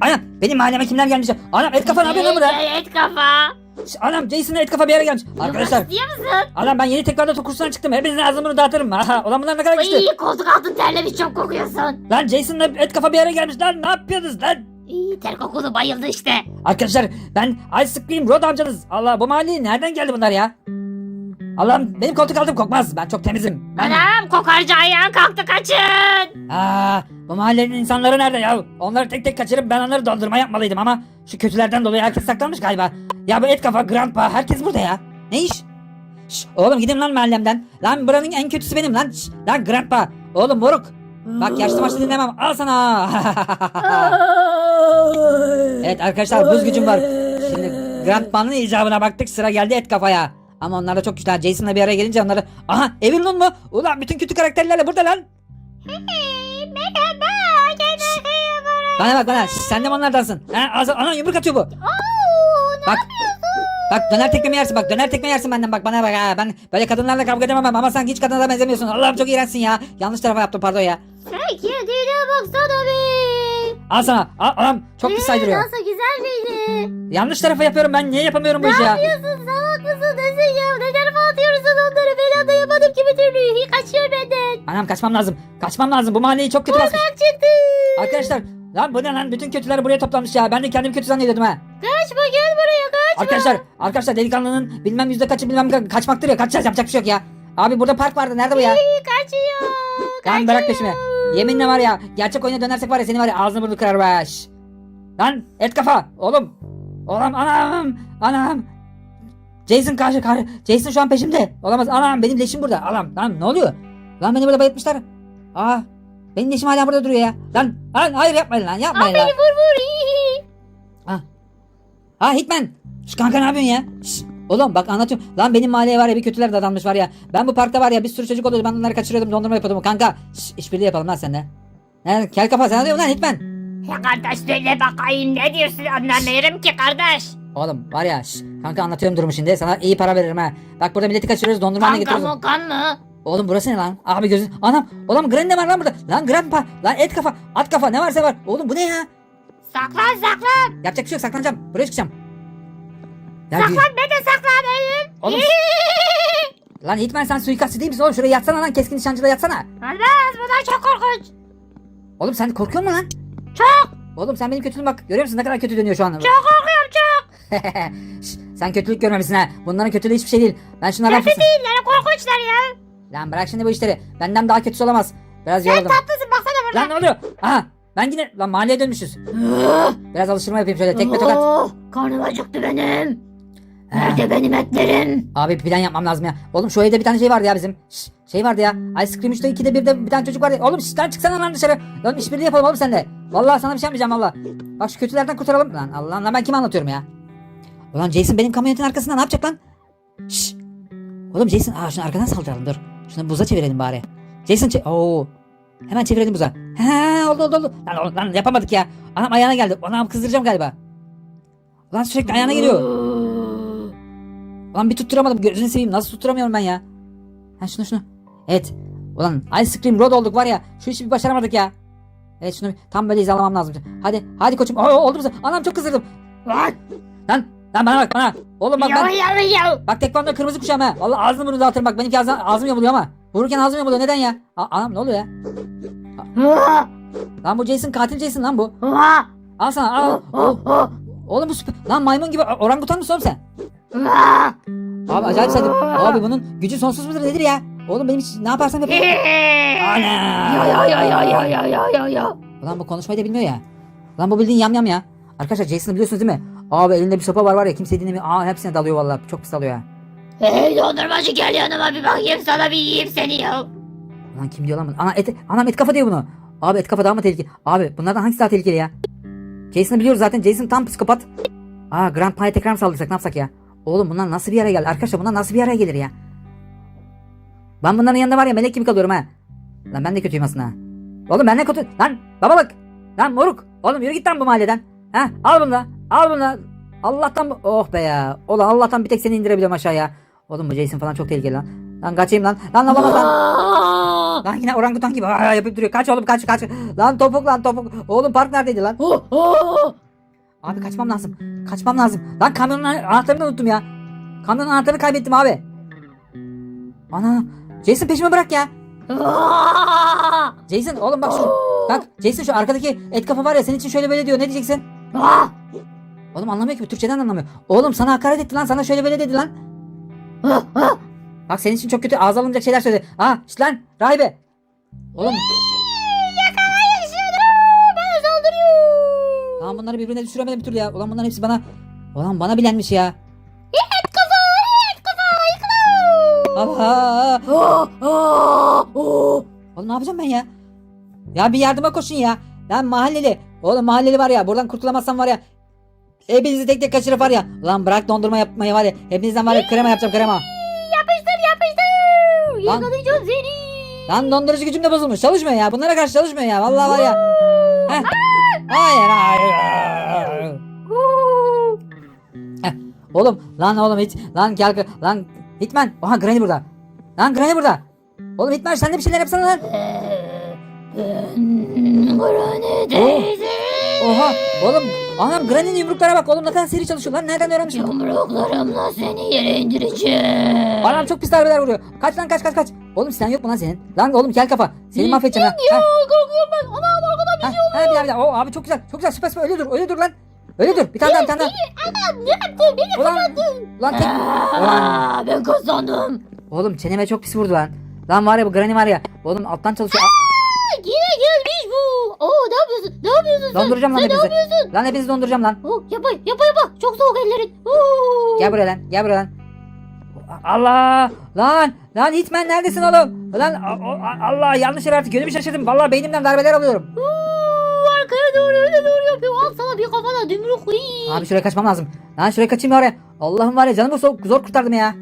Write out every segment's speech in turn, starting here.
Anam benim mahalleme kimler gelmiş? Anam et kafa ne yapıyorsun lan burada? Et kafa. Anam Jason'la et kafa bir yere gelmiş. Arkadaşlar Yumruk istiyor musun? anam ben yeni tekrarda kursuna çıktım. Hepinizin ağzını bunu dağıtırım. Aha, ulan bunlar ne kadar güçlü. İyi koltuk altın terlemiş çok kokuyorsun. Lan Jason'la et kafa bir yere gelmiş lan. Ne yapıyorsunuz lan? İyi ter kokulu bayıldı işte. Arkadaşlar ben Ice Cream Rod amcanız. Allah bu mahalleye nereden geldi bunlar ya? Allah'ım benim koltuk altım kokmaz. Ben çok temizim. Ben... Anam kokarca ayağın kalktı kaçın. Aa, bu mahallenin insanları nerede ya? Onları tek tek kaçırıp ben onları dondurma yapmalıydım ama şu kötülerden dolayı herkes saklanmış galiba. Ya bu et kafa, grandpa herkes burada ya. Ne iş? Şş, oğlum gidin lan mahallemden. Lan buranın en kötüsü benim lan. Şş, lan grandpa. Oğlum moruk. Bak yaşlı maçlı dinlemem. Al sana. evet arkadaşlar buz gücüm var. Şimdi grandpa'nın icabına baktık sıra geldi et kafaya. Ama onlar da çok güçlü. Jason'la bir araya gelince onları... Aha Evelyn mu? Ulan bütün kötü karakterlerle burada lan. Merhaba. Bana bak bana. Şş, Sen de mi onlardansın? Ha, ağzı, ana yumruk atıyor bu. Bak. Bak döner tekme yersin bak döner tekme yersin benden bak bana bak ha ben böyle kadınlarla kavga edemem ama sen hiç kadına benzemiyorsun Allah'ım çok iğrençsin ya yanlış tarafa yaptım pardon ya Sen kendine baksana bir. al sana al anam çok pis saydırıyor Nasıl güzel miydi? yanlış tarafa yapıyorum ben niye yapamıyorum bu işi ya yapıyorsun salak mısın onları? Ben anlayamadım ki bir türlü. Kaçıyor benden. anam kaçmam lazım kaçmam lazım bu mahalleyi çok kötü basmış Çıktı. arkadaşlar lan bu ne lan bütün kötüler buraya toplanmış ya ben de kendimi kötü zannediyordum ha Kaçma gel buraya kaçma. arkadaşlar arkadaşlar delikanlının bilmem yüzde kaçı bilmem ka- kaçmaktır ya kaçacağız yapacak bir şey yok ya abi burada park vardı nerede bu ya İyi, kaçıyor. Lan bırak peşimi. Yeminle var ya gerçek oyuna dönersek var ya seni var ya ağzını burnunu kırar be. şş. Lan et kafa oğlum. Oğlum anam anam. Jason karşı karşı. Jason şu an peşimde. Olamaz anam benim leşim burada. Anam lan ne oluyor? Lan beni burada bayıltmışlar. Aa benim leşim hala burada duruyor ya. Lan lan hayır yapmayın lan yapmayın lan. Beni vur vur. iyi. Ha Hitman. Şş kanka ne yapıyorsun ya? Şş, oğlum bak anlatıyorum. Lan benim mahalleye var ya bir kötüler dadanmış var ya. Ben bu parkta var ya bir sürü çocuk oluyordu. Ben onları kaçırıyordum dondurma yapıyordum. Kanka şş, işbirliği yapalım lan seninle. Ne, kel kafa sen ne diyorsun lan Hitman? Ya kardeş söyle bakayım ne diyorsun anlamıyorum ki kardeş. Oğlum var ya şş, kanka anlatıyorum durumu şimdi. Sana iyi para veririm ha. Bak burada milleti kaçırıyoruz dondurma Kanka getiriyoruz. mı kan mı? Oğlum burası ne lan? Abi gözün. Anam. Oğlum Granny var lan burada. Lan Grandpa. Lan et kafa. At kafa ne varsa var. Oğlum bu ne ya? Saklan saklan. Yapacak bir şey yok saklanacağım. Buraya çıkacağım. Ya, Saklan ben de saklanayım. Oğlum lan Hitman sen suikastçı değil misin oğlum? Şuraya yatsana lan keskin nişancıda yatsana. Kardeş bu da çok korkunç. Oğlum sen korkuyor musun lan? Çok Oğlum sen benim kötülüğüme bak. Görüyor musun ne kadar kötü dönüyor şu an? çok sen kötülük görmemişsin ha. Bunların kötülüğü hiçbir şey değil. Ben şunlardan Kötü değiller korkunçlar ya. Lan bırak şimdi bu işleri. Benden daha kötüsü olamaz. Biraz Sen yoruldum. tatlısın baksana burada. Lan ne oluyor? Aha ben yine lan mahalleye dönmüşüz. Biraz alıştırma yapayım şöyle tekme tokat. Oh, karnım acıktı benim. Nerede benim etlerim? Abi plan yapmam lazım ya. Oğlum şu evde bir tane şey vardı ya bizim. Şş, şey vardı ya. Ice Cream 3'te 2'de 1'de bir tane çocuk vardı. Oğlum şş, lan çıksana lan dışarı. Lan işbirliği yapalım oğlum sen de. Vallahi sana bir şey yapmayacağım valla. Bak şu kötülerden kurtaralım. Lan Allah'ım lan ben kime anlatıyorum ya. Ulan Jason benim kamyonetin arkasında ne yapacak lan? Şş. Oğlum Jason aa şunu arkadan saldıralım dur. Şunu buza çevirelim bari. Jason çe Oo. Hemen çevirelim buza. He oldu oldu oldu. Lan, lan yapamadık ya. Anam ayağına geldi. Anam kızdıracağım galiba. Ulan sürekli ayağına geliyor. Ulan bir tutturamadım. Gözünü seveyim. Nasıl tutturamıyorum ben ya? Ha şunu şunu. Evet. Ulan Ice Cream Road olduk var ya. Şu işi bir başaramadık ya. Evet şunu tam böyle hizalamam lazım. Hadi. Hadi koçum. Oo, oldu mu? Anam çok kızdırdım. Lan Lan. Lan bana bak bana. Oğlum bak ben. yav yav. Bak tekvando kırmızı kuşağım ha. Valla ağzını bunu dağıtırım bak. Benimki ağzım, ağzım yamuluyor ama. Vururken ağzım yamuluyor. Neden ya? A- anam ne oluyor ya? Lan bu Jason katil Jason lan bu. Al sana al. Oğlum bu süper. Lan maymun gibi orangutan mısın oğlum sen? Abi acayip saydım. Abi bunun gücü sonsuz mudur nedir ya? Oğlum benim hiç ne yaparsam yapayım. Ana! Ya ya ya ya ya ya ya ya ya. Ulan bu konuşmayı da bilmiyor ya. Ulan bu bildiğin yam yam ya. Arkadaşlar Jason'ı biliyorsunuz değil mi? Abi elinde bir sopa var var ya kimse dinlemiyor. Aa hepsine dalıyor vallahi. Çok pis dalıyor ya. Hey dondurmacı gel yanıma bir bakayım sana bir yiyeyim seni ya. Ulan kim diyor lan bunu? Ana et, anam et kafa diyor bunu. Abi et kafa daha mı tehlikeli? Abi bunlardan hangisi daha tehlikeli ya? Jason'ı biliyoruz zaten. Jason tam psikopat. Aa Grandpa'ya tekrar mı saldırsak ne yapsak ya? Oğlum bunlar nasıl bir araya geldi? Arkadaşlar bunlar nasıl bir araya gelir ya? Ben bunların yanında var ya melek gibi kalıyorum ha. Lan ben de kötüyüm aslında. ha. Oğlum ben de kötü. Lan babalık. Lan moruk. Oğlum yürü git lan bu mahalleden. Ha al bunu da. Al bunu. Allah'tan. Oh be ya. Ulan Allah'tan bir tek seni indirebiliyorum aşağıya. Oğlum bu Jason falan çok tehlikeli lan. Lan kaçayım lan. Lan lan lan lan. Lan yine orangutan gibi aa, yapıp duruyor. Kaç oğlum kaç kaç. Lan topuk lan topuk. Oğlum park neredeydi lan? Oh, oh. Abi kaçmam lazım. Kaçmam lazım. Lan kamyonun anahtarını unuttum ya. Kamyonun anahtarını kaybettim abi. Ana. Jason peşime bırak ya. Ah! Jason oğlum bak şu. Bak Jason şu arkadaki et kafa var ya senin için şöyle böyle diyor. Ne diyeceksin? Ah! Oğlum anlamıyor ki Türkçeden anlamıyor. Oğlum sana hakaret etti lan sana şöyle böyle dedi lan. Ah! Ah! Bak senin için çok kötü ağza alınacak şeyler söyledi. Aa işte lan rahibe. Oğlum Yakalayın şunu. Bana saldırıyor. lan bunları birbirine düşüremedim bir türlü ya. Ulan bunların hepsi bana. Ulan bana bilenmiş ya. Et kafa, et kafa, yıkılın. Allah. Oh, oh, oh. Oğlum ne yapacağım ben ya? Ya bir yardıma koşun ya. Lan mahalleli. Oğlum mahalleli var ya. Buradan kurtulamazsam var ya. Hepinizi tek tek kaçırıp var ya. Lan bırak dondurma yapmayı var ya. Hepinizden var ya krema yapacağım krema. Yapıştır, yapıştır. Lan. Yakalayacağım seni. Lan dondurucu gücüm de bozulmuş. Çalışmıyor ya. Bunlara karşı çalışmıyor ya. Vallahi var ya. Heh. Hayır hayır. Oh. Heh. Oğlum lan oğlum hiç. Lan gel lan. Hitman. Oha Granny burada. Lan Granny burada. Oğlum Hitman sen de bir şeyler yapsana lan. Ben Granny teyze. Oha. Oğlum. Anam Granny'nin yumruklara bak. Oğlum ne kadar seri çalışıyor lan. Nereden öğrenmiş bunu? Yumruklarımla seni yere indireceğim. Anam çok pis darbeler vuruyor. Kaç lan kaç kaç kaç. Oğlum sen yok mu lan senin? Lan oğlum kel kafa. Seni mahvedeceğim ha. Ya korkuyorum ben. Anam arkadan bir şey oluyor. ha, bir daha bir daha. Oo, abi çok güzel. Çok güzel. Süper süper. Öyle dur. Öyle dur lan. Öyle dur. Bir tane daha bir tane daha. Anam ne yaptın? Beni Ulan. fırlattın. Ulan tek. Ulan. Aa, ben kazandım. Oğlum çeneme çok pis vurdu lan. Lan var ya bu Granny var ya. Oğlum alttan çalışıyor. Aa, Yine gelmiş bu. Oo ne yapıyorsun? Ne yapıyorsun sen? Donduracağım lan sen ne hepinizi. yapıyorsun? Lan hepinizi donduracağım lan. Oo, yapa yapa yapa. Çok soğuk ellerin. Oo. Gel buraya lan. Gel buraya lan. Allah! Lan! Lan Hitman neredesin oğlum? Lan a- o- a- Allah yanlış yere artık yönümü şaşırdım. Vallahi beynimden darbeler alıyorum. Oo, arkaya doğru öyle doğru yapıyor. Al sana bir kafana dümrük. Hii. Abi şuraya kaçmam lazım. Lan şuraya kaçayım ya oraya. Allah'ım var ya canımı zor, zor kurtardım ya.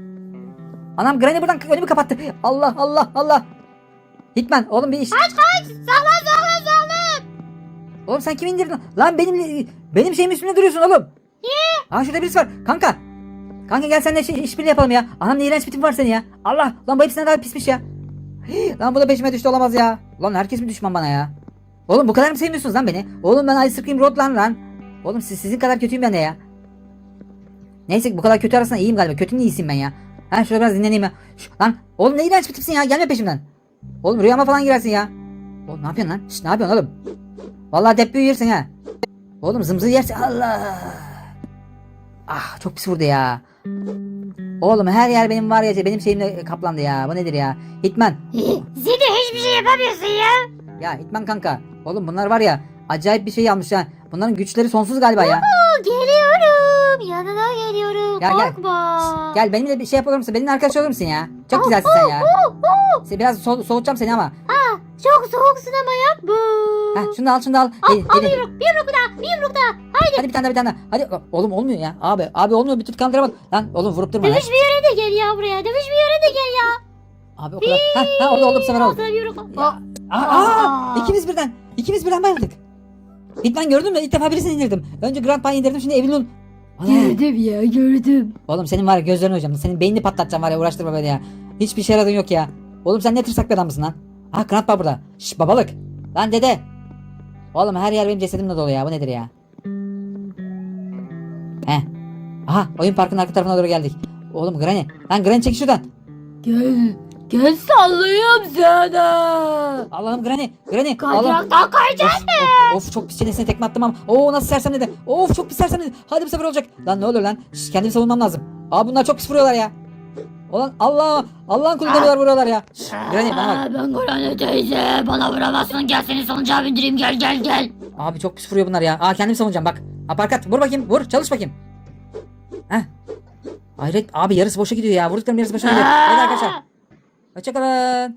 Anam Granny buradan önümü kapattı. Allah Allah Allah. Hitman oğlum bir iş. Kaç kaç. Sağlam sağlam. Oğlum sen kimi indirdin? Lan benim benim şeyim üstünde duruyorsun oğlum. Niye? Aa şurada birisi var. Kanka. Kanka gel seninle şey, işbirliği yapalım ya. Anam ne iğrenç bir tip var senin ya. Allah. Lan bu hepsinden daha pismiş ya. Hii, Lan bu da peşime düştü olamaz ya. Lan herkes mi düşman bana ya? Oğlum bu kadar mı sevmiyorsunuz lan beni? Oğlum ben Ice Cream Road lan lan. Oğlum siz, sizin kadar kötüyüm ben de ya. Neyse bu kadar kötü arasında iyiyim galiba. Kötünün iyisiyim ben ya. Ha şurada biraz dinleneyim ya. Şu, lan oğlum ne iğrenç bir tipsin ya. Gelme peşimden. Oğlum rüyama falan girersin ya. Oğlum ne yapıyorsun lan? Şşt, ne yapıyorsun oğlum? Vallahi depp yersin ha. Oğlum zımzı yersin. Allah. Ah çok pis vurdu ya. Oğlum her yer benim var ya benim şeyimle kaplandı ya. Bu nedir ya? Hitman. De hiçbir şey yapamıyorsun ya. Ya Hitman kanka. Oğlum bunlar var ya acayip bir şey yapmış ya. Bunların güçleri sonsuz galiba ya. Oo, Geliyorum. Yanına geliyorum. Gel, gel. Korkma. Gel benimle bir şey yapalım mısın? Benimle arkadaş olur musun ya? Çok güzelsin sen ya. Oo, oo. Sen biraz so- soğutacağım seni ama. Çok soğuksun ama yapma. Heh, şunu da al şunu da al. Al, Gelin, al gelin. bir yumruk, bir yumruk daha, bir yumruk daha. Haydi. Hadi bir tane daha bir tane daha. Hadi oğlum olmuyor ya. Abi abi olmuyor bir tut kandıra Lan oğlum vurup durma. Dövüş bir yere de gel ya buraya. Dövüş bir yere de gel ya. Abi o kadar. Ha ha oldu oldu bu sefer Al oldu. sana bir yumruk. Ya. Aa. Aa, ikimiz birden. İkimiz birden bayıldık. Hitman gördün mü? İlk defa birisini indirdim. Önce Grandpa'yı indirdim şimdi Evelyn. Ana. Gördüm ya gördüm. Oğlum senin var ya gözlerini hocam. Senin beynini patlatacağım var ya uğraştırma beni ya. Hiçbir şey yaradığın yok ya. Oğlum sen ne tırsak bir adamsın lan. Ha Grandpa burada. Şş babalık. Lan dede. Oğlum her yer benim cesedimle dolu ya. Bu nedir ya? He. Aha oyun parkının arka tarafına doğru geldik. Oğlum Granny. Lan Granny çek şuradan. Gel. Gel sallayayım sana. Allah'ım Granny. Granny. Allah'ım. Kaydıraktan kayacaksın. Of, of çok pis çenesine tekme attım ama. Oo nasıl sersemledi. Of çok pis sersemledi. Hadi bu sefer olacak. Lan ne olur lan. Şş, kendimi savunmam lazım. Aa bunlar çok pis vuruyorlar ya. Ulan Allah. Allah'ın kulu kadar vuruyorlar ya. Granny bana bak. Ben Granny teyze. Bana vuramazsın. Gel seni salıncağa bindireyim. Gel gel gel. Abi çok pis vuruyor bunlar ya. Aa kendimi savunacağım bak. Aparkat vur bakayım. Vur çalış bakayım. Heh. Hayret abi yarısı boşa gidiyor ya. Vurduklarım yarısı boşa gidiyor. Hadi arkadaşlar. Hoşçakalın.